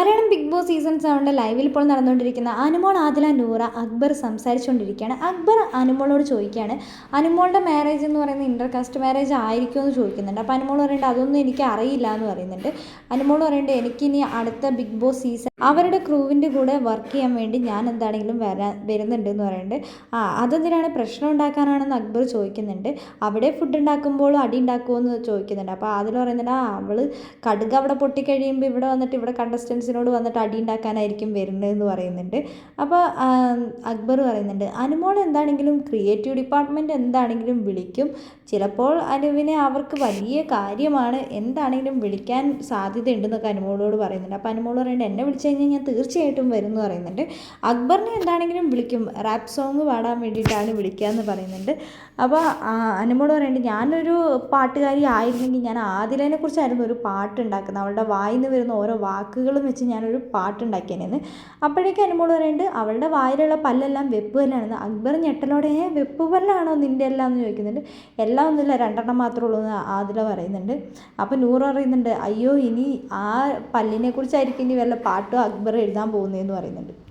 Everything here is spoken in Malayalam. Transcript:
മലയാളം ബിഗ് ബോസ് സീസൺ സെവന്റെ ലൈവിൽ ഇപ്പോൾ നടന്നുകൊണ്ടിരിക്കുന്ന അനുമോൾ ആദില നൂറ അക്ബർ സംസാരിച്ചുകൊണ്ടിരിക്കുകയാണ്. അക്ബർ അനുമോളോട് ചോദിക്കുകയാണ് അനുമോളുടെ മാരേജ് എന്ന് പറയുന്നത് ഇന്റർകാസ്റ്റ് മാരേജ് ആയിരിക്കുമോ? എന്ന് ചോദിക്കുന്നുണ്ട്. അപ്പോൾ അനുമോൾ പറയുന്നുണ്ട് അതൊന്നും എനിക്ക് അറിയില്ല എന്ന് പറയുന്നുണ്ട്. അനുമോൾ പറയുന്നുണ്ട് എനിക്കിനി അടുത്ത ബിഗ് ബോസ് സീസൺ അവരുടെ ക്രൂവിന്റെ കൂടെ വർക്ക് ചെയ്യാൻ വേണ്ടി ഞാൻ എന്താണെങ്കിലും വരാൻ വരുന്നുണ്ട് എന്ന് പറയുന്നുണ്ട് ആ അതെന്തിനാണ്? പ്രശ്നം ഉണ്ടാക്കാനാണെന്ന് അക്ബർ ചോദിക്കുന്നുണ്ട്. അവിടെ ഫുഡ് ഉണ്ടാക്കുമ്പോഴും അടി ഉണ്ടാക്കുമോ എന്ന് ചോദിക്കുന്നുണ്ട്. അപ്പോൾ അതിൽ പറയുന്നുണ്ട് ആ അവൾ കടുക് അവിടെ പൊട്ടിക്കഴിയുമ്പോൾ ഇവിടെ വന്നിട്ട് ഇവിടെ കണ്ടസ്റ്റൻസിനോട് വന്നിട്ട് അടി ഉണ്ടാക്കാനായിരിക്കും വരുന്നതെന്ന് പറയുന്നുണ്ട്. അപ്പോൾ അക്ബർ പറയുന്നുണ്ട് അനുമോൾ എന്താണെങ്കിലും ക്രിയേറ്റീവ് ഡിപ്പാർട്ട്മെന്റ് എന്താണെങ്കിലും വിളിക്കും. ചിലപ്പോൾ അനുവിനെ അവർക്ക് വലിയ കാര്യമാണ്. എന്താണെങ്കിലും വിളിക്കാൻ സാധ്യതയുണ്ടെന്നൊക്കെ അനുമോളോട് പറയുന്നുണ്ട്. അപ്പോൾ അനുമോൾ പറയുന്നുണ്ട് എന്നെ വിളിച്ചു കഴിഞ്ഞാൽ ഞാൻ തീർച്ചയായിട്ടും വരും എന്ന് പറയുന്നുണ്ട്. അക്ബറിനെ എന്താണെങ്കിലും വിളിക്കും. റാപ്പ് സോങ് പാടാൻ വേണ്ടിയിട്ടാണ് വിളിക്കുക എന്ന് പറയുന്നുണ്ട്. അപ്പോൾ അനുമോട് പറയുന്നുണ്ട് ഞാനൊരു പാട്ടുകാരി ആയിരുന്നെങ്കിൽ ഞാൻ ആദിലേനെ കുറിച്ചായിരുന്നു ഒരു പാട്ട് ഉണ്ടാക്കുന്നത്. അവളുടെ വായിൽ നിന്ന് വരുന്ന ഓരോ വാക്കുകളും വെച്ച് ഞാനൊരു പാട്ടുണ്ടാക്കിയതിന് അപ്പോഴേക്കും അനുമോട് പറയുന്നുണ്ട് അവളുടെ വായിലുള്ള പല്ലെല്ലാം വെപ്പ് പല്ലാണെന്ന് അക്ബർ ഞെട്ടലോടെ ഏ വെപ്പ് പല്ലാണോ നിന്റെ എല്ലാം? എന്ന് ചോദിക്കുന്നുണ്ട്. എല്ലാം ഒന്നുമില്ല രണ്ടെണ്ണം മാത്രമേ ഉള്ളൂ എന്ന് ആദില പറയുന്നുണ്ട്. അപ്പോൾ നൂറ് പറയുന്നുണ്ട് അയ്യോ ഇനി ആ പല്ലിനെ കുറിച്ചായിരിക്കും ഇനി വല്ല പാട്ടും അക്ബർ എഴുതാൻ പോകുന്നതെന്ന് പറയുന്നുണ്ട്.